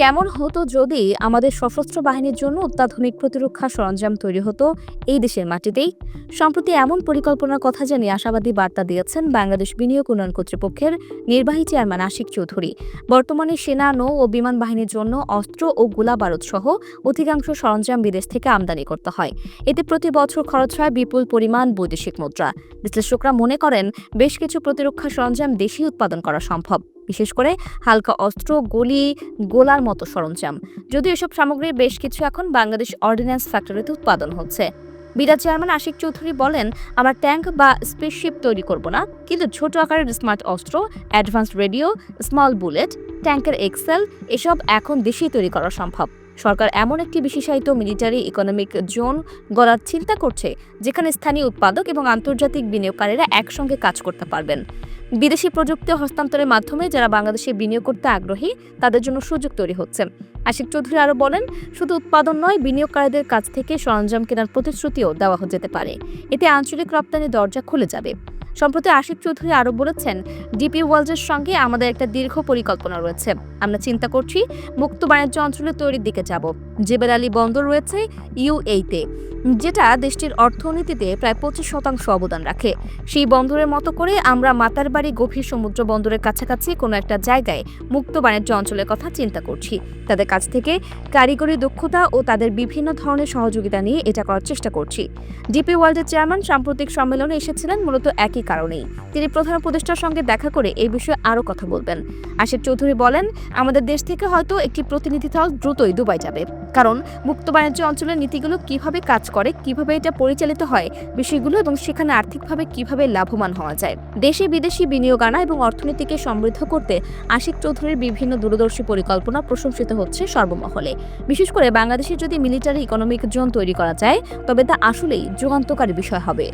কেমন হতো যদি আমাদের সশস্ত্র বাহিনীর জন্য অত্যাধুনিক প্রতিরক্ষা সরঞ্জাম তৈরি হতো এই দেশের মাটিতেই? সম্প্রতি এমন পরিকল্পনার কথা জানিয়ে আশাবাদী বার্তা দিয়েছেন বাংলাদেশ বিনিয়োগ উন্নয়ন কর্তৃপক্ষের নির্বাহী চেয়ারম্যান আশিক চৌধুরী। বর্তমানে সেনা, নৌ ও বিমান বাহিনীর জন্য অস্ত্র ও গোলা বারুদ সহ অধিকাংশ সরঞ্জাম বিদেশ থেকে আমদানি করতে হয়। এতে প্রতি বছর খরচ হয় বিপুল পরিমাণ বৈদেশিক মুদ্রা। বিশ্লেষকরা মনে করেন, বেশ কিছু প্রতিরক্ষা সরঞ্জাম দেশেই উৎপাদন করা সম্ভব। বিশেষ করে হালকা অস্ত্র, গলি, গোলার মতো সরঞ্জাম। যদিও এসব সামগ্রীর বেশ কিছু এখন বাংলাদেশ অর্ডিন্যান্স ফ্যাক্টরিতে উৎপাদন হচ্ছে। বিডা চেয়ারম্যান আশিক চৌধুরী বলেন, আমরা ট্যাঙ্ক বা স্পেসশিপ তৈরি করব না, কিন্তু ছোট আকারের স্মার্ট অস্ত্র অ্যাডভান্স রেডিও, স্মল বুলেট, ট্যাঙ্কের এক্সেল এসব এখন দেশেই তৈরি করা সম্ভব। সরকার এমন একটি বিশেষায়িত মিলিটারি ইকোনমিক জোন গড়ার চিন্তা করছে, যেখানে স্থানীয় উৎপাদক এবং আন্তর্জাতিক বিনিয়োগকারীরা একসঙ্গে কাজ করতে পারবেন। বিদেশি প্রযুক্তি হস্তান্তরের মাধ্যমে যারা বাংলাদেশে বিনিয়োগ করতে আগ্রহী, তাদের জন্য সুযোগ তৈরি হচ্ছে। আশিক চৌধুরী আরও বলেন, শুধু উৎপাদন নয়, বিনিয়োগকারীদের কাছ থেকে সরঞ্জাম কেনার প্রতিশ্রুতিও দেওয়া যেতে পারে। এতে আঞ্চলিক রপ্তানি দরজা খুলে যাবে। সম্প্রতি আশিক চৌধুরী আরও বলেছেন, ডিপি ওয়ার্ল্ডের সঙ্গে আমাদের একটা দীর্ঘ পরিকল্পনা রয়েছে। আমরা চিন্তা করছি মুক্ত বাণিজ্য অঞ্চলে তৈরির দিকে যাব। জেবেল আলী বন্দর রয়েছে ইউএইতে যেটা দেশটির অর্থনীতিতে প্রায় পঁচিশ শতাংশ অবদান রাখে। সেই বন্দরের মতো করে আমরা মাতারবাড়ি গভীর সমুদ্র বন্দরের কাছাকাছি কোনো একটা জায়গায় মুক্ত বাণিজ্য অঞ্চলের কথা চিন্তা করছি। তাদের কাছ থেকে কারিগরি দক্ষতা ও তাদের বিভিন্ন ধরনের সহযোগিতা নিয়ে এটা করার চেষ্টা করছি। ডিপি ওয়ার্ল্ডের চেয়ারম্যান সাম্প্রতিক সম্মেলনে এসেছিলেন, মূলত একই কারণেই। তিনি প্রধান উপদেষ্টার সঙ্গে দেখা করে এই বিষয়ে আরও কথা বলবেন। আশিক চৌধুরী বলেন, আমাদের দেশ থেকে হয়তো একটি প্রতিনিধি দল দ্রুতই দুবাই যাবে। কারণ, মুক্ত বাণিজ্য অঞ্চলের নীতিগুলো কীভাবে কাজ করে, কীভাবে এটা পরিচালিত হয়, বিষয়গুলো এবং সেখানে আর্থিকভাবে কীভাবে লাভবান হওয়া যায়। দেশে বিদেশি বিনিয়োগ আনা এবং অর্থনীতিকে সমৃদ্ধ করতে আশিক চৌধুরীর বিভিন্ন দূরদর্শী পরিকল্পনা প্রশংসিত হচ্ছে সর্বমহলে। বিশেষ করে বাংলাদেশে যদি মিলিটারি ইকোনমিক জোন তৈরি করা যায়, তবে তা আসলেই যুগান্তকারী বিষয় হবে।